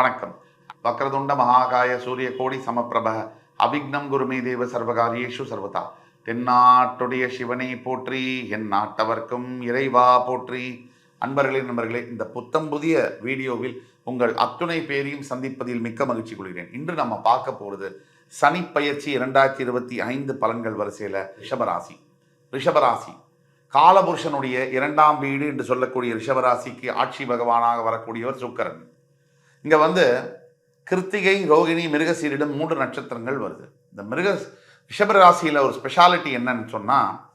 வணக்கம். வக்ரதுண்ட மகாகாய சூரிய கோடி சமப்பிரப அபிக்னம் குருமே தேவ சர்வகாரியேஷு சர்வதா. தென்னாட்டுடைய சிவனை போற்றி என் நாட்டவர்க்கும் இறைவா போற்றி. அன்பர்களே நண்பர்களே இந்த புத்தம் புதிய வீடியோவில் உங்கள் அத்துணை பேரையும் சந்திப்பதில் மிக்க மகிழ்ச்சி கொள்கிறேன். இன்று நம்ம பார்க்க போகிறது சனி பயிற்சி இரண்டாயிரத்தி இருபத்தி ஐந்து பலன்கள் வரிசையில் ரிஷபராசி. ரிஷபராசி. காலபுருஷனுடைய இரண்டாம் வீடு என்று சொல்லக்கூடிய ரிஷபராசிக்கு ஆட்சி பகவானாக வரக்கூடியவர் சுக்கரன். இங்கே வந்து கிருத்திகை ரோகிணி மிருகசீரிடம் மூன்று நட்சத்திரங்கள் வருது. இந்த மிருக ரிஷபராசியில் ஒரு ஸ்பெஷாலிட்டி என்னன்னு சொன்னால்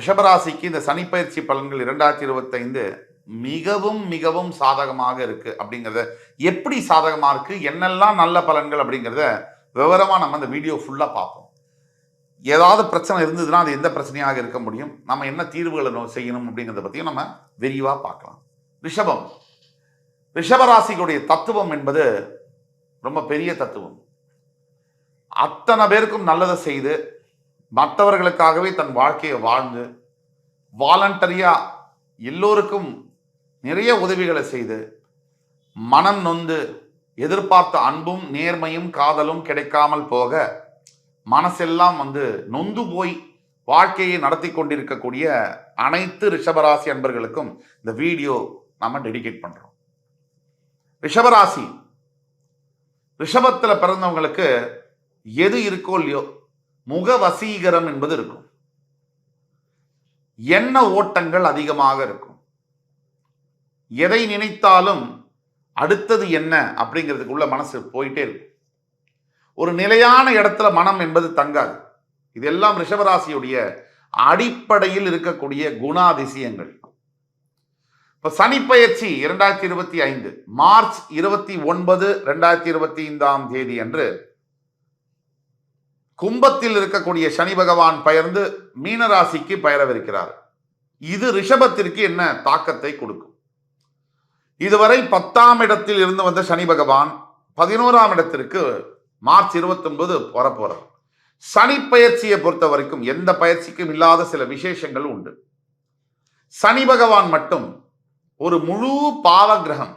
ரிஷபராசிக்கு இந்த சனிப்பயிற்சி பலன்கள் இரண்டாயிரத்தி இருபத்தைந்து மிகவும் மிகவும் சாதகமாக இருக்குது அப்படிங்கிறத எப்படி சாதகமாக இருக்குது என்னெல்லாம் நல்ல பலன்கள் அப்படிங்கிறத விவரமாக நம்ம அந்த வீடியோ ஃபுல்லாக பார்ப்போம். ஏதாவது பிரச்சனை இருந்ததுன்னா அது எந்த பிரச்சனையாக இருக்க முடியும்? நம்ம என்ன தீர்வுகளை நோ- செய்யணும் அப்படிங்கிறத பற்றியும் நம்ம விரிவாக பார்க்கலாம். ரிஷபம். ரிஷபராசிகளுடைய தத்துவம் என்பது ரொம்ப பெரிய தத்துவம். அத்தனை பேருக்கும் நல்லதை செய்து மற்றவர்களுக்காகவே தன் வாழ்க்கையை வாழ்ந்து வாலண்டரியா எல்லோருக்கும் நிறைய உதவிகளை செய்து மனம் நொந்து எதிர்பார்த்த அன்பும் நேர்மையும் காதலும் கிடைக்காமல் போக மனசெல்லாம் வந்து நொந்து போய் வாழ்க்கையை நடத்தி கொண்டிருக்கக்கூடிய அனைத்து ரிஷபராசி அன்பர்களுக்கும் இந்த வீடியோ நம்ம டெடிகேட் பண்ணுறோம் ரிஷபராசி. ரிஷபத்தில் பிறந்தவங்களுக்கு எது இருக்கோ இல்லையோ முக வசீகரம் என்பது இருக்கும். எண்ண ஓட்டங்கள் அதிகமாக இருக்கும். எதை நினைத்தாலும் அடுத்தது என்ன அப்படிங்கிறதுக்குள்ள மனசு போயிட்டே இருக்கும். ஒரு நிலையான இடத்துல மனம் என்பது தங்காது. இதெல்லாம் ரிஷபராசியுடைய அடிப்படையில் இருக்கக்கூடிய குணாதிசயங்கள். இப்போ சனிப்பயிற்சி இரண்டாயிரத்தி இருபத்தி ஐந்து மார்ச் இருபத்தி ஒன்பது ரெண்டாயிரத்தி இருபத்தி ஐந்தாம் தேதி அன்று கும்பத்தில் இருக்கக்கூடிய சனி பகவான் பயர்ந்து மீனராசிக்கு பயரவிருக்கிறார். இது ரிஷபத்திற்கு என்ன தாக்கத்தை கொடுக்கும்? இதுவரை பத்தாம் இடத்தில் இருந்து வந்த சனி பகவான் பதினோராம் இடத்திற்கு மார்ச் இருபத்தி ஒன்பது வரப்போறார். சனி பயிற்சியை பொறுத்த வரைக்கும் எந்த பயிற்சிக்கும் இல்லாத சில விசேஷங்கள் உண்டு. சனி பகவான் மட்டும் ஒரு முழு பாவ கிரகம்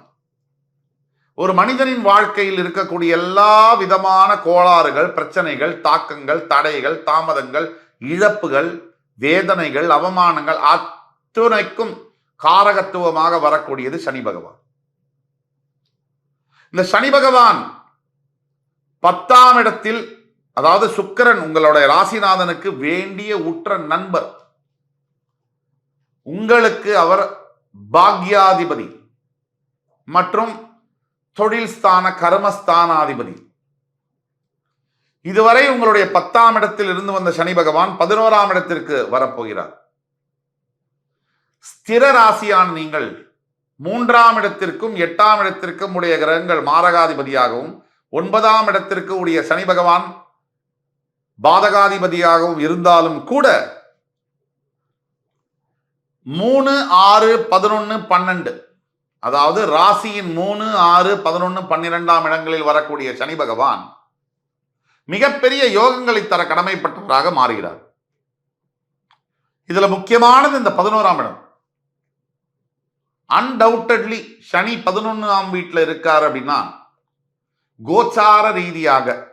ஒரு மனிதனின் வாழ்க்கையில் இருக்கக்கூடிய எல்லா விதமான கோளாறுகள் பிரச்சனைகள் தாக்கங்கள் தடைகள் தாமதங்கள் இழப்புகள் வேதனைகள் அவமானங்கள் அத்துணைக்கும் காரகத்துவமாக வரக்கூடியது சனி பகவான். இந்த சனி பகவான் பத்தாம் இடத்தில் அதாவது சுக்கிரன் உங்களுடைய ராசிநாதனுக்கு வேண்டிய உற்ற நண்பர். உங்களுக்கு அவர் பாக்யாதிபதி மற்றும் தொழில் ஸ்தான கர்மஸ்தானாதிபதி. இதுவரை உங்களுடைய பத்தாம் இடத்தில் இருந்து வந்த சனி பகவான் பதினோராம் இடத்திற்கு வரப்போகிறார். ஸ்திர ராசியான நீங்கள் மூன்றாம் இடத்திற்கும் எட்டாம் இடத்திற்கும் உடைய கிரகங்கள் மாரகாதிபதியாகவும் ஒன்பதாம் இடத்திற்கு உடைய சனி பகவான் பாதகாதிபதியாகவும் இருந்தாலும் கூட மூணு ஆறு பதினொன்று பன்னெண்டு. அதாவது ராசியின் மூணு ஆறு பதினொன்று பன்னிரெண்டாம் இடங்களில் வரக்கூடிய சனி பகவான் மிகப்பெரிய யோகங்களை தர கடமைப்பட்டவராக மாறுகிறார். இதுல முக்கியமானது இந்த பதினோராம் இடம். அன்டவுட்டட்லி சனி பதினொன்னாம் வீட்டில் இருக்கார் அப்படின்னா கோச்சார ரீதியாக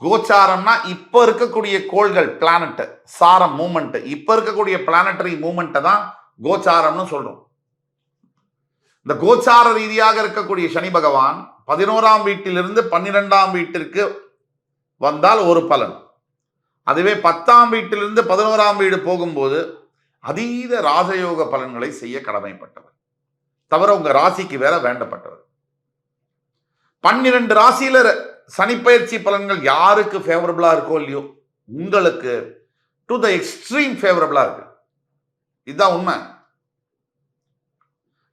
கோச்சாரம்னா இப்ப இருக்கக்கூடிய கோள்கள் பிளானட் சாரம் மூமெண்ட் இப்ப இருக்கக்கூடிய பிளானட்டரி மூமெண்ட்டை தான் கோச்சாரம்னு சொல்றோம். இந்த கோச்சார ரீதியாக இருக்கக்கூடிய சனி பகவான் பதினோராம் வீட்டிலிருந்து பன்னிரெண்டாம் வீட்டிற்கு வந்தால் ஒரு பலன். அதுவே பத்தாம் வீட்டிலிருந்து பதினோராம் வீடு போகும்போது அதீத ராஜயோக பலன்களை செய்ய கடமைப்பட்டவர். தவிர உங்க ராசிக்கு வேற வேண்டப்பட்டவர். பன்னிரண்டு ராசியில சனிப்பயிற்சி பலன்கள் யாருக்கு ஃபேவரபுளாக இருக்கோ இல்லையோ உங்களுக்கு டு த எக்ஸ்ட்ரீம் ஃபேவரபுளாக இருக்கு. இதுதான் உண்மை.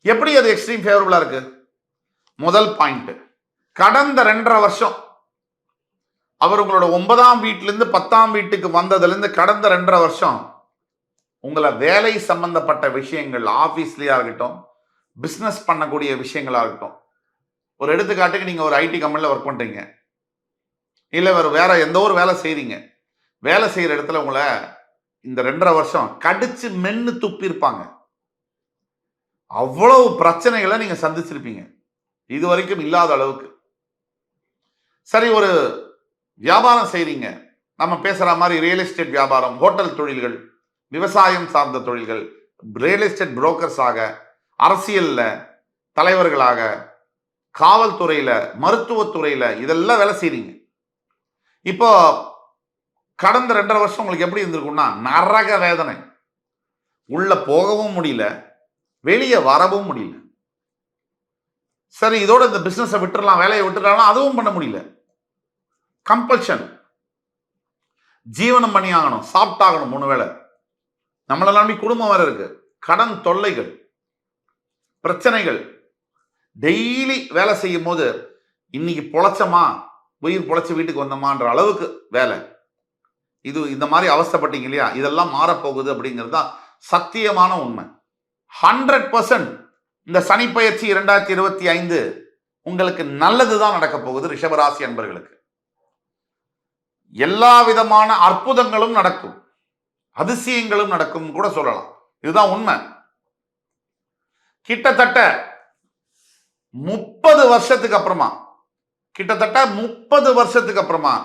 எப்படி அது எக்ஸ்ட்ரீம் ஃபேவரபுளாக இருக்கு? முதல் பாயிண்ட் கடந்த ரெண்டரை வருஷம் அவர் உங்களோட ஒன்பதாம் வீட்டிலேருந்து பத்தாம் வீட்டுக்கு வந்ததுலேருந்து கடந்த ரெண்டரை வருஷம் உங்களை வேலை சம்பந்தப்பட்ட விஷயங்கள் ஆஃபீஸ்லேயா இருக்கட்டும் பிஸ்னஸ் பண்ணக்கூடிய விஷயங்களாக இருக்கட்டும். ஒரு எடுத்துக்காட்டுக்கு நீங்கள் ஒரு ஐடி கம்பெனியில் ஒர்க் பண்ணுறீங்க இல்லை வேறு வேற எந்த ஒரு வேலை செய்கிறீங்க வேலை செய்கிற இடத்துல உங்களை இந்த ரெண்டரை வருஷம் கடிச்சு மென்னு துப்பியிருப்பாங்க அவ்வளவு பிரச்சனைகளை நீங்கள் சந்திச்சிருப்பீங்க. இது வரைக்கும் இல்லாத அளவுக்கு. சரி ஒரு வியாபாரம் செய்கிறீங்க நம்ம பேசுகிற மாதிரி ரியல் எஸ்டேட் வியாபாரம் ஹோட்டல் தொழில்கள் விவசாயம் சார்ந்த தொழில்கள் ரியல் எஸ்டேட் புரோக்கர்ஸாக அரசியலில் தலைவர்களாக காவல்துறையில் மருத்துவத்துறையில் இதெல்லாம் வேலை செய்கிறீங்க இப்போ கடந்த ரெண்டரை வருஷம் உங்களுக்கு எப்படி இருந்திருக்கும்னா நரக வேதனை. உள்ள போகவும் முடியல வெளியே வரவும் முடியல. சரி இதோட இந்த பிஸ்னஸை விட்டுடலாம் வேலையை விட்டுடலாம் அதுவும் பண்ண முடியல. கம்பல்ஷன் ஜீவனம் பண்ணி ஆகணும் சாப்பிட்டாகணும் மூணு வேளை. நம்மளை நம்பி குடும்பம் வேற இருக்கு. கடன் தொல்லைகள் பிரச்சனைகள். டெய்லி வேலை செய்யும் போது இன்னைக்கு பொழைச்சமா? உயிர் பொழைச்சி வீட்டுக்கு வந்தோமான்ற அளவுக்கு வேலை. இது இந்த மாதிரி அவஸ்தைப்பட்டீங்க இல்லையா? இதெல்லாம் மாறப்போகுது அப்படிங்கிறது தான் சத்தியமான உண்மை. ஹண்ட்ரட் பர்சன்ட் இந்த சனிப்பயிற்சி இரண்டாயிரத்தி இருபத்தி ஐந்து உங்களுக்கு நல்லது தான் நடக்க போகுது ரிஷபராசி அன்பர்களுக்கு. எல்லா விதமான அற்புதங்களும் நடக்கும். அதிசயங்களும் நடக்கும் கூட சொல்லலாம். இதுதான் உண்மை. கிட்டத்தட்ட முப்பது வருஷத்துக்கு அப்புறமா கிட்டத்தட்ட முப்பது வருஷத்துக்கு அப்புறமா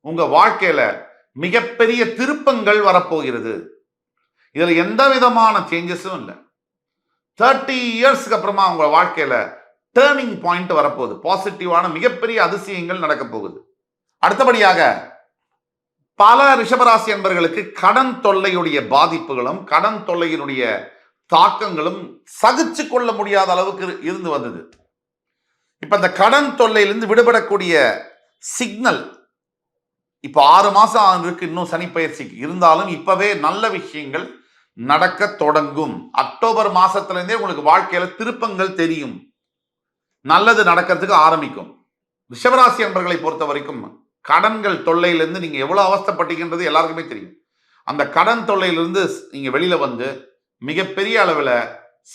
உங்க வாழ்க்கையில மிகப்பெரிய திருப்பங்கள் வரப்போகிறது. இதுல எந்த விதமான சேஞ்சஸும் இல்லை. தேர்ட்டி இயர்ஸ்க்கு அப்புறமா உங்க வாழ்க்கையில டேர்னிங் பாயிண்ட் வரப்போகுது. பாசிட்டிவான மிகப்பெரிய அதிசயங்கள் நடக்க போகுது. அடுத்தபடியாக பல ரிஷபராசி என்பர்களுக்கு கடன் தொல்லையுடைய பாதிப்புகளும் கடன் தொல்லையினுடைய தாக்கங்களும் சகிச்சு கொள்ள முடியாத அளவுக்கு இருந்து வந்தது. இப்போ இந்த கடன் தொல்லையிலிருந்து விடுபடக்கூடிய சிக்னல் இப்போ ஆறு மாதம் இருக்கு இன்னும் சனி பயிற்சிக்கு. இருந்தாலும் இப்போவே நல்ல விஷயங்கள் நடக்க தொடங்கும். அக்டோபர் மாதத்துலேருந்தே உங்களுக்கு வாழ்க்கையில திருப்பங்கள் தெரியும். நல்லது நடக்கிறதுக்கு ஆரம்பிக்கும். ரிஷபராசி அன்பர்களை பொறுத்த வரைக்கும் கடன்கள் தொல்லையிலேருந்து நீங்கள் எவ்வளோ அவஸ்தப்பட்டீங்கன்றது எல்லாருக்குமே தெரியும். அந்த கடன் தொல்லையிலிருந்து நீங்கள் வெளியில் வந்து மிகப்பெரிய அளவில்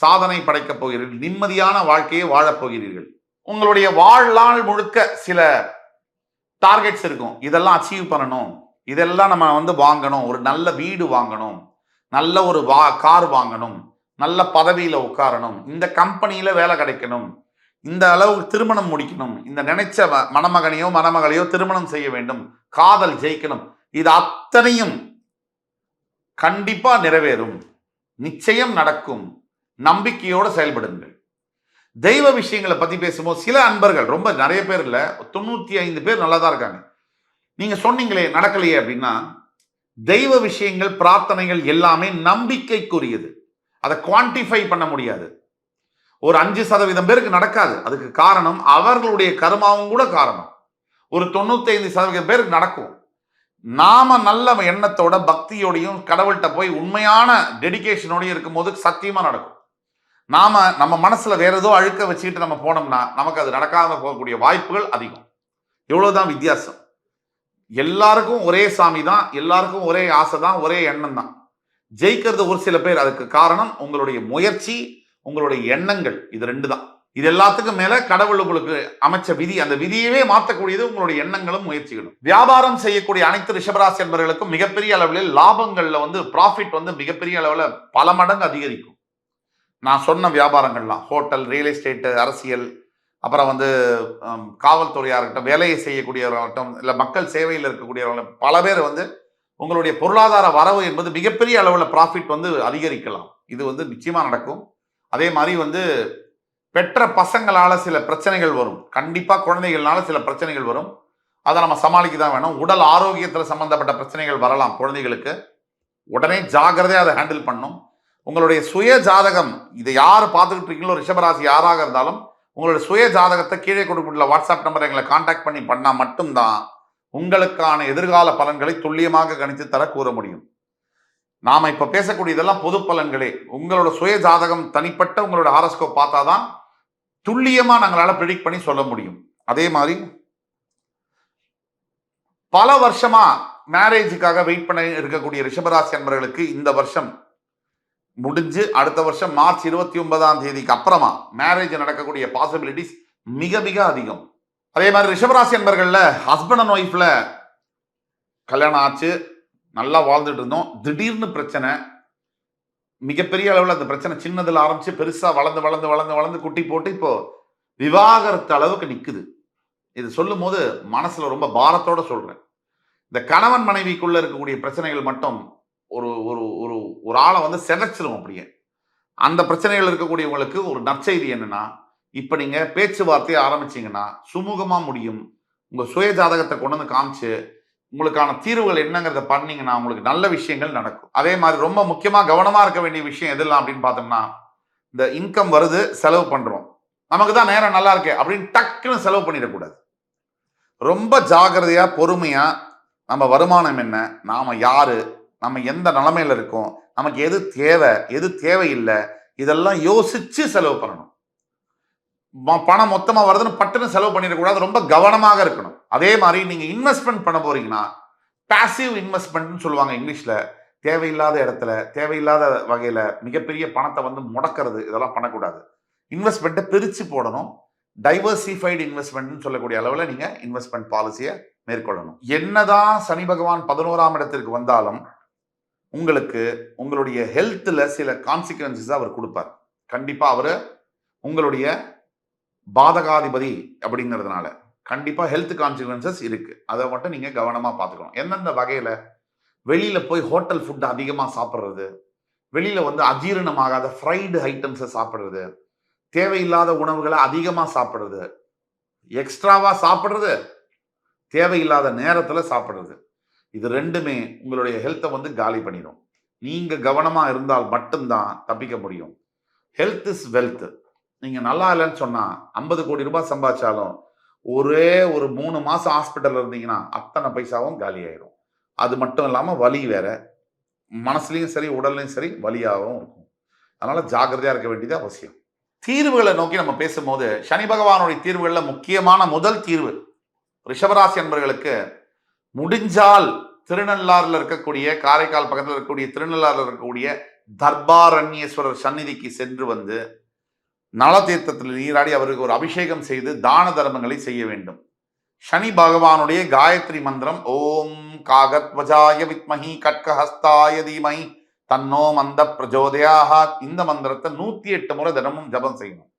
சாதனை படைக்கப் போகிறீர்கள். நிம்மதியான வாழ்க்கையை வாழப் போகிறீர்கள். உங்களுடைய வாழ்நாள் முழுக்க சில டார்கெட்ஸ் இருக்கும். இதெல்லாம் அச்சீவ் பண்ணணும். இதெல்லாம் நம்ம வந்து வாங்கணும். ஒரு நல்ல வீடு வாங்கணும். நல்ல ஒரு வா கார் வாங்கணும். நல்ல பதவியில் உட்காரணும். இந்த கம்பெனியில் வேலை கிடைக்கணும். இந்த அளவுக்கு திருமணம் முடிக்கணும். இந்த நினைச்ச மணமகனையோ மணமகளையோ திருமணம் செய்ய வேண்டும். காதல் ஜெயிக்கணும். இது அத்தனையும் கண்டிப்பாக நிறைவேறும். நிச்சயம் நடக்கும். நம்பிக்கையோடு செயல்படுங்கள். தெய்வ விஷயங்களை பற்றி பேசும்போது சில அன்பர்கள் ரொம்ப நிறைய பேர் இல்லை தொண்ணூற்றி ஐந்து பேர் நல்லா தான் இருக்காங்க. நீங்கள் சொன்னீங்களே நடக்கலையே அப்படின்னா தெய்வ விஷயங்கள் பிரார்த்தனைகள் எல்லாமே நம்பிக்கைக்குரியது. அதை குவான்டிஃபை பண்ண முடியாது. ஒரு அஞ்சு சதவீதம் பேருக்கு நடக்காது. அதுக்கு காரணம் அவர்களுடைய கருமாவும் கூட காரணம். ஒரு தொண்ணூத்தைந்து சதவீதம் பேருக்கு நடக்கும். நாம நல்ல எண்ணத்தோட பக்தியோடையும் கடவுள்கிட்ட போய் உண்மையான டெடிக்கேஷனோடையும் இருக்கும்போது சத்தியமாக நடக்கும். நாம நம்ம மனசுல வேற ஏதோ அழுக்க வச்சுக்கிட்டு நம்ம போனோம்னா நமக்கு அது நடக்காம போகக்கூடிய வாய்ப்புகள் அதிகம். இவ்வளவுதான் வித்தியாசம். எல்லாருக்கும் ஒரே சாமி தான் எல்லாருக்கும் ஒரே ஆசை தான் ஒரே எண்ணம் தான். ஜெயிக்கிறது ஒரு சில பேர் அதுக்கு காரணம் உங்களுடைய முயற்சி உங்களுடைய எண்ணங்கள். இது ரெண்டு தான். இது எல்லாத்துக்கும் மேல கடவுள் உங்களுக்கு அமைச்ச விதி அந்த விதியவே மாற்றக்கூடியது உங்களுடைய எண்ணங்களும் முயற்சிகளும். வியாபாரம் செய்யக்கூடிய அனைத்து ரிஷபராசி என்பவர்களுக்கும் மிகப்பெரிய அளவில் லாபங்கள்ல வந்து ப்ராஃபிட் வந்து மிகப்பெரிய அளவில் பல மடங்கு அதிகரிக்கும். நான் சொன்ன வியாபாரங்கள்லாம் ஹோட்டல் ரியல் எஸ்டேட்டு அரசியல் அப்புறம் வந்து காவல்துறையாக இருக்கட்டும் வேலையை செய்யக்கூடியவர்களாகட்டும் இல்லை மக்கள் சேவையில் இருக்கக்கூடியவர்கள் பல பேர் வந்து உங்களுடைய பொருளாதார வரவு என்பது மிகப்பெரிய அளவில் ப்ராஃபிட் வந்து அதிகரிக்கலாம். இது வந்து நிச்சயமாக நடக்கும். அதே மாதிரி வந்து பெற்ற பசங்களால் சில பிரச்சனைகள் வரும். கண்டிப்பாக குழந்தைகள்னால சில பிரச்சனைகள் வரும். அதை நம்ம சமாளிக்க தான் வேணும். உடல் ஆரோக்கியத்தில் சம்மந்தப்பட்ட பிரச்சனைகள் வரலாம் குழந்தைகளுக்கு. உடனே ஜாகிரதையாக அதை ஹேண்டில் பண்ணும் உங்களுடைய சுய ஜாதகம் இதை யார் பார்த்துக்கிட்டு இருக்கீங்களோ ரிஷபராசி யாராக இருந்தாலும் உங்களுடைய சுய ஜாதகத்தை கீழே கொடுக்கக்கூடிய வாட்ஸ்அப் நம்பர் எங்களை காண்டாக்ட் பண்ணி பண்ணால் மட்டும்தான் உங்களுக்கான எதிர்கால பலன்களை துல்லியமாக கணித்து தர கூற முடியும். நாம் இப்போ பேசக்கூடிய இதெல்லாம் பொது பலன்களே. உங்களோட சுய ஜாதகம் தனிப்பட்ட உங்களோட ஹாரஸ்கோப் பார்த்தாதான் துல்லியமாக நாங்களால் ப்ரிடிக்ட் பண்ணி சொல்ல முடியும். அதே மாதிரி பல வருஷமாக மேரேஜுக்காக வெயிட் பண்ண இருக்கக்கூடிய ரிஷபராசி அன்பர்களுக்கு இந்த வருஷம் முடிஞ்சு அடுத்த வருஷம் மார்ச் இருபத்தி ஒன்பதாம் தேதிக்கு அப்புறமா மேரேஜ் நடக்கக்கூடிய பாசிபிலிட்டிஸ் மிக மிக அதிகம். அதே மாதிரி ரிஷபராசி என்பர்களில் ஹஸ்பண்ட் அண்ட் ஒய்ஃப்ல கல்யாணம் ஆச்சு நல்லா வாழ்ந்துட்டு இருந்தோம். திடீர்னு பிரச்சனை மிகப்பெரிய அளவில் அந்த பிரச்சனை சின்னதில் ஆரம்பிச்சு பெருசாக வளர்ந்து வளர்ந்து வளர்ந்து வளர்ந்து குட்டி போட்டு இப்போ விவாகரத்து அளவுக்கு நிற்குது இது சொல்லும் போது மனசில் ரொம்ப பாரத்தோட சொல்கிறேன் இந்த கணவன் மனைவிக்குள்ளே இருக்கக்கூடிய பிரச்சனைகள் மட்டும் ஒரு ஒரு ஒரு ஒரு ஆளை வந்து செதைச்சிரும் அப்படியே. அந்த பிரச்சனைகள் இருக்கக்கூடியவங்களுக்கு ஒரு நற்செய்தி என்னன்னா இப்போ நீங்கள் பேச்சுவார்த்தையை ஆரம்பிச்சிங்கன்னா சுமூகமாக முடியும். உங்கள் சுய ஜாதகத்தை கொண்டு வந்து காமிச்சு உங்களுக்கான தீர்வுகள் என்னங்கிறத பண்ணீங்கன்னா உங்களுக்கு நல்ல விஷயங்கள் நடக்கும். அதே மாதிரி ரொம்ப முக்கியமாக கவனமாக இருக்க வேண்டிய விஷயம் எதெல்லாம் அப்படின்னு பார்த்தோம்னா இந்த இன்கம் வருது செலவு பண்ணுறோம் நமக்கு தான் நேரம் நல்லா இருக்கே அப்படின்னு டக்குன்னு செலவு பண்ணிடக்கூடாது. ரொம்ப ஜாகிரதையாக பொறுமையாக நம்ம வருமானம் என்ன? நாம் யாரு? நம்ம எந்த நிலமையில இருக்கோம் நமக்கு எது தேவை எது தேவையில்லை இதெல்லாம் யோசிச்சு செலவு பண்ணணும். பணம் மொத்தமாக வருதுன்னு பட்டுன்னு செலவு பண்ணிடக்கூடாது ரொம்ப கவனமாக இருக்கணும். அதே மாதிரி நீங்கள் இன்வெஸ்ட்மெண்ட் பண்ண போறீங்கன்னா பாசிவ் இன்வெஸ்ட்மெண்ட்னு சொல்லுவாங்க இங்கிலீஷில் தேவையில்லாத இடத்துல தேவையில்லாத வகையில் மிகப்பெரிய பணத்தை வந்து முடக்கிறது இதெல்லாம் பண்ணக்கூடாது. இன்வெஸ்ட்மெண்ட்டை பிரித்து போடணும். டைவர்சிஃபைடு இன்வெஸ்ட்மெண்ட்னு சொல்லக்கூடிய அளவில் நீங்கள் இன்வெஸ்ட்மெண்ட் பாலிசியை மேற்கொள்ளணும். என்னதான் சனி பகவான் பதினோராம் இடத்திற்கு வந்தாலும் உங்களுக்கு உங்களுடைய ஹெல்த்தில் சில கான்சிக்வன்சஸ் அவர் கொடுப்பார். கண்டிப்பாக அவர் உங்களுடைய பாதகாதிபதி அப்படிங்கிறதுனால கண்டிப்பாக ஹெல்த் கான்சிக்வன்சஸ் இருக்குது அதை மட்டும் நீங்கள் கவனமாக பார்த்துக்கணும். எந்தெந்த வகையில்? வெளியில் போய் ஹோட்டல் ஃபுட் அதிகமாக சாப்பிட்றது. வெளியில் வந்து அஜீரணமாகாத ஃப்ரைடு ஐட்டம்ஸை சாப்பிட்றது. தேவையில்லாத உணவுகளை அதிகமாக சாப்பிட்றது. எக்ஸ்ட்ராவாக சாப்பிட்றது. தேவையில்லாத நேரத்தில் சாப்பிட்றது. இது ரெண்டுமே உங்களுடைய ஹெல்த்தை வந்து காலி பண்ணிடும் நீங்கள் கவனமாக இருந்தால் மட்டும்தான் தப்பிக்க முடியும். ஹெல்த் இஸ் வெல்த் நீங்கள் நல்லா இல்லைன்னு சொன்னால் ஐம்பது கோடி ரூபாய் சம்பாதிச்சாலும் ஒரே ஒரு மூணு மாதம் ஹாஸ்பிட்டலில் இருந்தீங்கன்னா அத்தனை பைசாவும் காலி ஆயிடும் அது மட்டும் இல்லாமல் வலி வேற. மனசுலையும் சரி உடல்லையும் சரி வலியாகவும் இருக்கும். அதனால் ஜாக்கிரதையாக இருக்க வேண்டியது அவசியம். தீர்வுகளை நோக்கி நம்ம பேசும்போது சனி பகவானுடைய தீர்வுகளில் முக்கியமான முதல் தீர்வு ரிஷபராசி என்பவர்களுக்கு முடிஞ்சால் திருநள்ளாறுல இருக்கக்கூடிய காரைக்கால் பக்கத்தில் இருக்கக்கூடிய திருநள்ளாறுல இருக்கக்கூடிய தர்பாரண்யேஸ்வரர் சந்நிதிக்கு சென்று வந்து நலதீர்த்தத்தில் நீராடி அவருக்கு ஒரு அபிஷேகம் செய்து தான தர்மங்களை செய்ய வேண்டும். சனி பகவானுடைய காயத்ரி மந்திரம் ஓம் காகத்வஜாய வித்மஹி கட்கஹஸ்தாய தீமஹி தன்னோ மந்த பிரஜோதயாக இந்த மந்திரத்தை நூத்தி எட்டு முறை தினமும் ஜபம் செய்யணும்.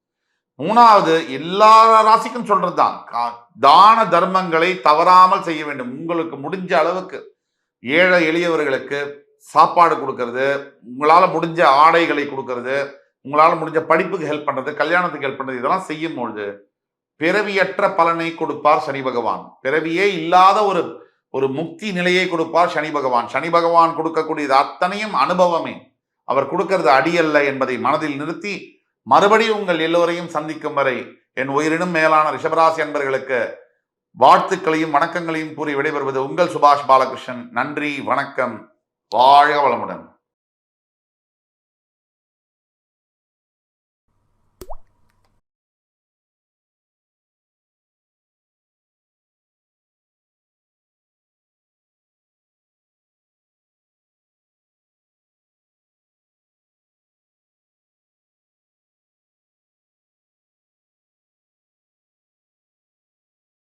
மூணாவது எல்லா ராசிக்கும் சொல்றதுதான். கா- தான தர்மங்களை தவறாமல் செய்ய வேண்டும். உங்களுக்கு முடிஞ்ச அளவுக்கு ஏழை எளியவர்களுக்கு சாப்பாடு கொடுக்கறது உங்களால முடிஞ்ச ஆடைகளை கொடுக்கறது உங்களால முடிஞ்ச படிப்புக்கு ஹெல்ப் பண்றது கல்யாணத்துக்கு ஹெல்ப் பண்றது இதெல்லாம் செய்யும் பொழுது பிறவியற்ற பலனை கொடுப்பார் சனி பகவான். பிறவியே இல்லாத ஒரு ஒரு முக்தி நிலையை கொடுப்பார் சனி பகவான். சனி பகவான் கொடுக்கக்கூடியது அத்தனையும் அனுபவமே. அவர் கொடுக்கறது அடியல்ல என்பதை மனதில் நிறுத்தி மறுபடியும் உங்கள் எல்லோரையும் சந்திக்கும் வரை என் உயிரினும் மேலான ரிஷபராசி என்பர்களுக்கு வாழ்த்துக்களையும் வணக்கங்களையும் கூறி விடைபெறுவது உங்கள் சுபாஷ் பாலகிருஷ்ணன். நன்றி வணக்கம். வாழ வளமுடன்.